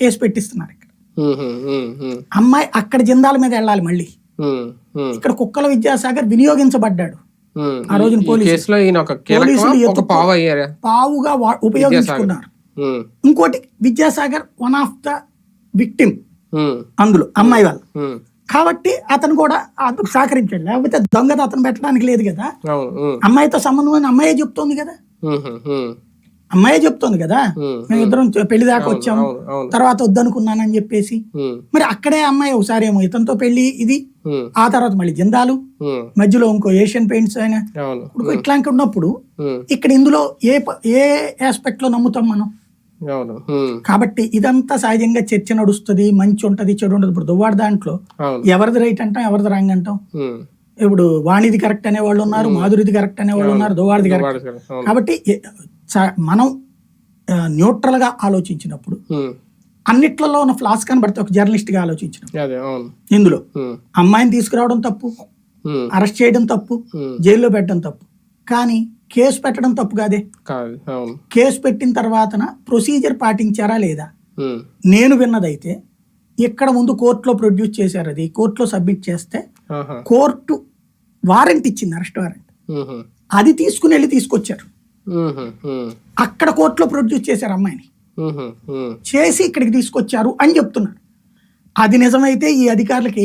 Case పెట్టిస్తున్నారు ఇక్కడ. అమ్మాయి అక్కడ జిందాల మీద వెళ్ళాలి మళ్ళీ. ఇక్కడ కుక్కల విద్యాసాగర్ వినియోగించబడ్డాడు. ఆ రోజున పోలీసులు- పావుగా ఉపయోగించుకున్నారు. ఇంకోటి Vidyasagar one of the victim అందులో అమ్మాయి వాళ్ళు. కాబట్టి అతను కూడా అందుకు సహకరించాడు. లేకపోతే దొంగత అతను పెట్టడానికి లేదు కదా. అమ్మాయితో సంబంధం అమ్మాయే చెప్తోంది కదా. అమ్మాయే చెప్తోంది కదా. మేము ఇద్దరం పెళ్ళి దాకా వచ్చాము తర్వాత వద్దనుకున్నానని చెప్పేసి. మరి అక్కడే అమ్మాయి ఒకసారి ఏమో ఇతనితో పెళ్ళి ఇది. ఆ తర్వాత మళ్ళీ జిందాలు. మధ్యలో ఇంకో ఏషియన్ పెయింట్స్ ఇప్పుడు ఇట్లాంటి ఉన్నప్పుడు ఇక్కడ ఇందులో ఏ ఏ ఆస్పెక్ట్లో నమ్ముతాం మనం? కాబట్టి ఇదంతా సహజంగా చర్చ నడుస్తుంది మంచి ఉంటది చెడు ఉంటది. ఇప్పుడు దువ్వాడు దాంట్లో ఎవరిది రైట్ అంటాం ఎవరిది రాంగ్ అంటాం? ఇప్పుడు వాణిది కరెక్ట్ అనే వాళ్ళు ఉన్నారు మాధురిది కరెక్ట్ అనే వాళ్ళు ఉన్నారు దువ్వాడిది కరెక్ట్. కాబట్టి మనం న్యూట్రల్గా ఆలోచించినప్పుడు అన్నిట్లలో ఉన్న ఫ్లాస్ కనబడితే ఒక జర్నలిస్ట్గా ఆలోచించినప్పుడు అదే అవును. ఇందులో అమ్మాయిని తీసుకురావడం తప్పు అరెస్ట్ చేయడం తప్పు జైల్లో పెట్టడం తప్పు. కానీ కేసు పెట్టడం తప్పు కాదే? కేసు పెట్టిన తర్వాతన ప్రొసీజర్ పాటించారా లేదా? నేను విన్నదైతే ఇక్కడ ముందు కోర్టులో ప్రొడ్యూస్ చేశారు అది కోర్టులో సబ్మిట్ చేస్తే కోర్టు వారెంట్ ఇచ్చింది అరెస్ట్ వారెంట్. అది తీసుకుని వెళ్ళి తీసుకొచ్చారు. అక్కడ కోర్టులో ప్రొడ్యూస్ చేశారు అమ్మాయిని. చేసి ఇక్కడికి తీసుకొచ్చారు అని చెప్తున్నారు అది నిజమైతే ఈ అధికారులకి